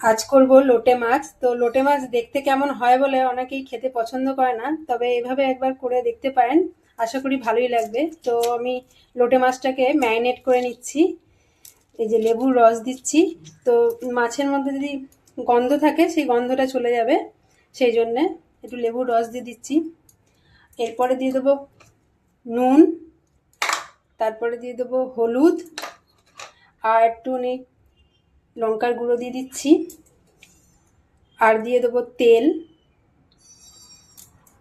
আজ করব লোটে মাছ। তো লোটে মাছ দেখতে কেমন হয় বলে অনেকেই খেতে পছন্দ করে না, তবে এভাবে একবার করে দেখতে পারেন। আশা করি ভালোই লাগবে। তো আমি লোটে মাছটাকে ম্যারিনেট করে নিচ্ছি। এই যে লেবুর রস দিচ্ছি। তো মাছের মধ্যে যদি গন্ধ থাকে, সেই গন্ধটা চলে যাবে। সেই জন্যে একটু লেবুর রস দিয়ে দিচ্ছি। এরপরে দিয়ে দেবো নুন, তারপরে দিয়ে দেবো হলুদ, আর একটুখানি লঙ্কার গুঁড়ো দিয়ে দিচ্ছি। আর দিয়ে দেবো তেল।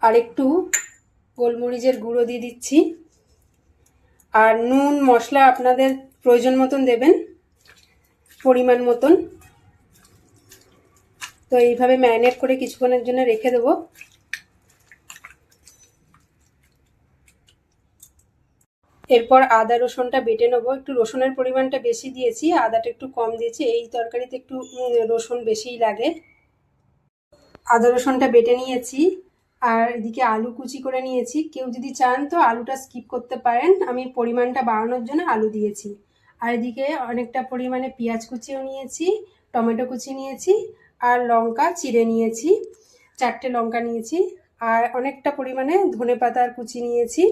আর একটু গোলমরিচের গুঁড়ো দিয়ে দিচ্ছি। আর নুন, মশলা আপনাদের প্রয়োজন মতন দেবেন, পরিমাণ মতন। তো এইভাবে ম্যারিনেট করে কিছুক্ষণের জন্য রেখে দেবো। এরপর আদা রসুনটা বেটে নেব। একটু রসুনের পরিমাণটা বেশি দিয়েছি, আদাটা একটু কম দিয়েছি। এই তরকারিতে একটু রসুন বেশিই লাগে। আদা রসুনটা বেটে নিয়েছি, আর এদিকে আলু কুচি করে নিয়েছি। কেউ যদি চান তো আলুটা স্কিপ করতে পারেন। আমি পরিমাণটা বাড়ানোর জন্য আলু দিয়েছি। আর এদিকে অনেকটা পরিমাণে পেঁয়াজ কুচিও নিয়েছি, টমেটো কুচি নিয়েছি, আর লঙ্কা চিড়ে নিয়েছি, চারটে লঙ্কা নিয়েছি, আর অনেকটা পরিমাণে ধনে পাতার কুচি নিয়েছি।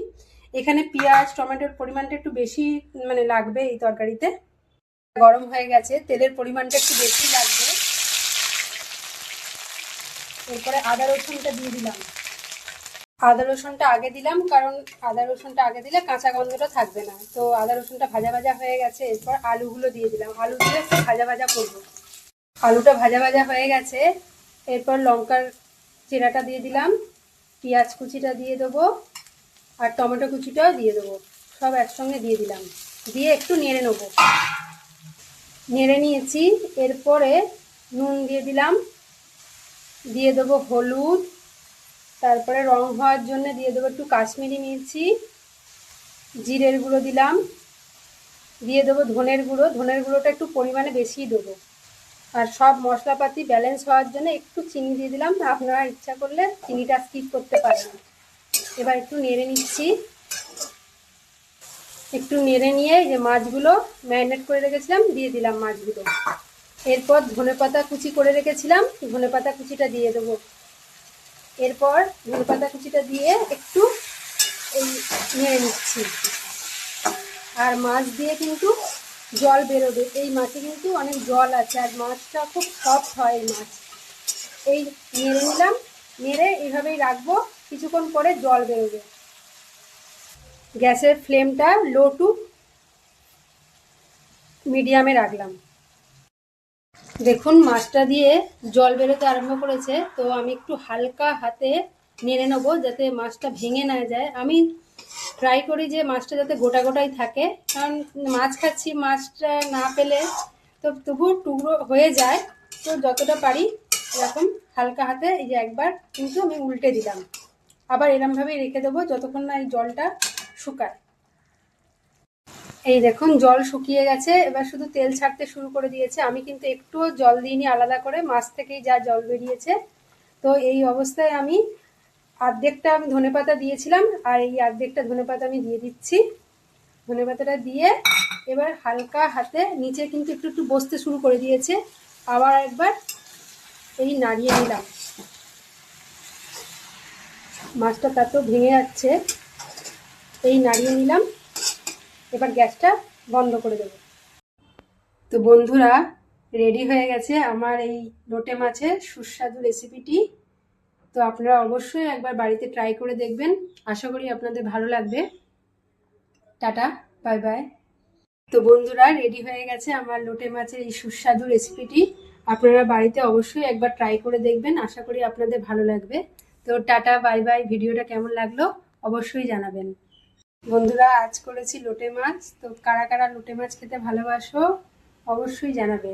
এখানে পেঁয়াজ, টমেটোর পরিমাণটা একটু বেশি মানে লাগবে এই তরকারিতে। গরম হয়ে গেছে, তেলের পরিমাণটা একটু বেশি লাগবে। এরপরে আদা রসুনটা দিয়ে দিলাম। আদা রসুনটা আগে দিলাম, কারণ আদা রসুনটা আগে দিলে কাঁচা গন্ধটা থাকবে না। তো আদা রসুনটা ভাজা ভাজা হয়ে গেছে, এরপর আলুগুলো দিয়ে দিলাম। আলু দিয়ে একটু ভাজা ভাজা করব। আলুটা ভাজা ভাজা হয়ে গেছে, এরপর লঙ্কার চিরাটা দিয়ে দিলাম। পেঁয়াজ কুচিটা দিয়ে দেবো। আর টমেটো কুচিটাও দিয়ে দেবো। সব একসঙ্গে দিয়ে দিলাম। দিয়ে একটু নেড়ে নেব। নেড়ে নিয়েছি। এরপরে নুন দিয়ে দিলাম। দিয়ে দেবো হলুদ। তারপরে রং হওয়ার জন্য দিয়ে দেবো একটু কাশ্মীরি মির্চি। জিরের গুঁড়ো দিলাম। দিয়ে দেবো ধনের গুঁড়ো। ধনের গুঁড়োটা একটু পরিমাণে বেশিই দেবো। আর সব মশলাপাতি ব্যালেন্স হওয়ার জন্য একটু চিনি দিয়ে দিলাম। আপনারা ইচ্ছা করলে চিনিটা স্কিপ করতে পারেন। এবার একটু নেড়ে নিচ্ছি। একটু নেড়ে নিয়ে যে মাছগুলো ম্যারিনেট করে রেখেছিলাম, দিয়ে দিলাম মাছগুলো। এরপর ধনে পাতা কুচি করে রেখেছিলাম, ধনে পাতা কুচিটা দিয়ে দেবো। এরপর ধনে পাতা কুচিটা দিয়ে একটু এই নেড়ে নিচ্ছি। আর মাছ দিয়ে কিন্তু জল বেরোবে। এই মাছে কিন্তু অনেক জল আছে, আর মাছটা খুব সফট হয় এই মাছ। এই নেড়ে নিলাম নেড়ে এইভাবেই রাখব, কিছুক্ষণ পরে জল বেরোবে। গ্যাসের ফ্লেমটা লো টু মিডিয়ামে রাখলাম। দেখুন, মাছটা দিয়ে জল বেরোতে আরম্ভ করেছে, তো আমি একটু হালকা হাতে নেড়ে নেব যাতে মাছটা ভেঙে না যায়। আমি ট্রাই করি যে মাছটা যাতে গোটা গোটাই থাকে, কারণ মাছ খাচ্ছি, মাছটা না পেলে তো তবুও টুকরো হয়ে যায়, তো যতটা পারি এরকম হালকা হাতে এই যে একবার কিন্তু আমি উল্টে দিলাম। আবার এরমভাবেই রেখে দেবো যতক্ষণ না এই জলটা শুকায়। এই দেখুন, জল শুকিয়ে গেছে। এবার শুধু তেল ছাড়তে শুরু করে দিয়েছে। আমি কিন্তু একটুও জল দিইনি আলাদা করে, মাছ থেকেই যা জল বেরিয়েছে। তো এই অবস্থায় আমি অর্ধেকটা আমি ধনে পাতা দিয়েছিলাম, আর এই অর্ধেকটা ধনে পাতা আমি দিয়ে দিচ্ছি। ধনে পাতাটা দিয়ে এবার হালকা হাতে নিচে কিন্তু একটু একটু বসতে শুরু করে দিয়েছে। আবার একবার এই নাড়িয়ে নিলাম। মাছটা তাতেও ভেঙে যাচ্ছে। এই নাড়িয়ে নিলাম। এবার গ্যাসটা বন্ধ করে দেব। তো বন্ধুরা, রেডি হয়ে গেছে আমার এই লোটে মাছের সুস্বাদু রেসিপিটি। তো আপনারা অবশ্যই একবার বাড়িতে ট্রাই করে দেখবেন। আশা করি আপনাদের ভালো লাগবে। Tata, bye bye. তো বন্ধুরা রেডি হয়ে গেছে আমার লোটে মাছের এই সুস্বাদু রেসিপিটি আপনারা বাড়িতে অবশ্যই একবার ট্রাই করে দেখবেন, আশা করি আপনাদের ভালো লাগবে। তো টাটা বাই বাই ভিডিওটা কেমন লাগল অবশ্যই জানাবেন। বন্ধুরা, আজ করেছি লোটে মাছ। তো কারা কারা লোটে মাছ খেতে ভালোবাসো অবশ্যই জানাবে।